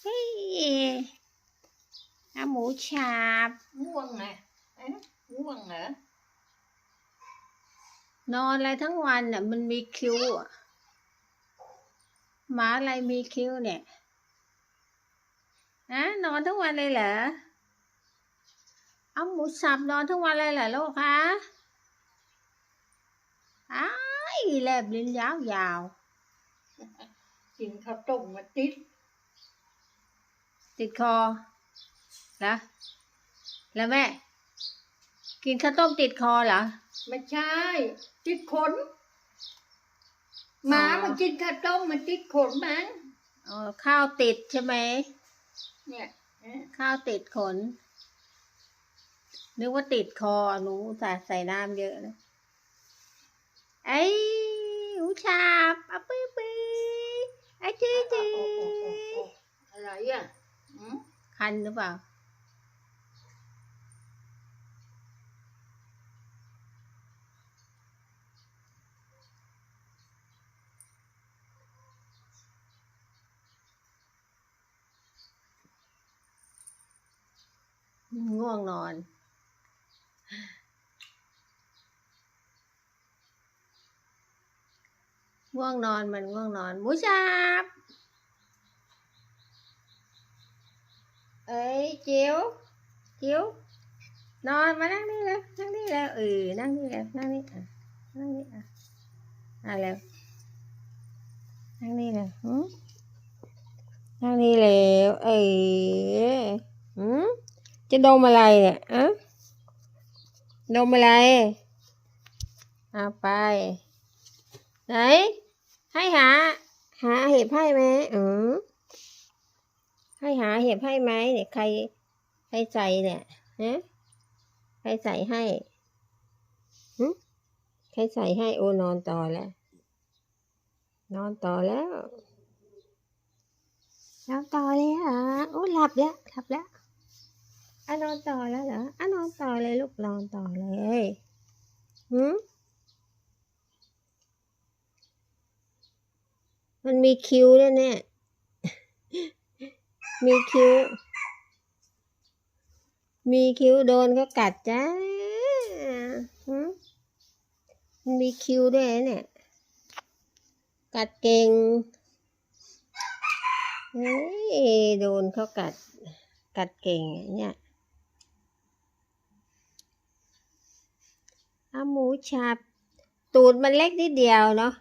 เฮ้ยเอาหมูฉาบ ง่วงนะเอ๊ะง่วงเหรอนอนอะไรทั้งวันน่ะ มันมีคิ้วอะหมาอะไรมีคิ้วเนี่ยอะนอนทั้งวันเลยเหรอ เอาหมูสับนอนทั้งวันเลยเหรอลูกคะอ้ายแลบลิ้นยาวๆ กินข้าวต้มมาติด ติดคอเหรอแล้วแม่ กินข้าวต้มติดคอเหรอ ไม่ใช่ ติดขนหมาอ๋อมันกินข้าวต้มมันติดขนมั้งอ๋อข้าวติดใช่ไหม เนี่ยเอ๊ะข้าวติดขน นึกว่าติดคอหนูใส่ใส่น้ำเยอะนะไอ้หูฉาบอะปื้อปื้อไอ้จื้อจื้อ อะไรอะอื มคันหรือเปล่า ง่วงนอนง่วงนอนมันง่วงนอน หมูชาบ เอ้ย จิ๋วจิ๋วนอนมานั่งนี่เลยนั่งนี่แล้วเออนั่งนี่แล้วนั่งนี่อะนั่งนี่อะอะแล้วนั่งนี่แล้วหืมนั่งนี่แล้วเออหืมจะดมอะไรเนี่ยอะดมอะไรเอาไป ไหน ให้หา หาเห็บให้ไหมอืม ให้หาเห็บให้ไหมเนี่ยใครใครใส่เนี่ยฮะใครใส่ให้หึใครใส่ให้โอนอนต่อแล้ว นอนต่อแล้วนอนต่อเลยเหรอโอ้หลับแล้วหลับแล้วอะนอนต่อแล้วเหรออะนอนต่อเลยลูกนอนต่อเลยหืมมันมีคิวด้วยเนี่ย มีคิ้ว มีคิ้วโดนก็กัดจ้ามีคิ้วด้วยเนี่ย กัดเก่งเฮ้ยโดนเขากัด กัดเก่งเนี่ยอาหมูฉับ ตูดมันเล็กนิดเดียวเนาะ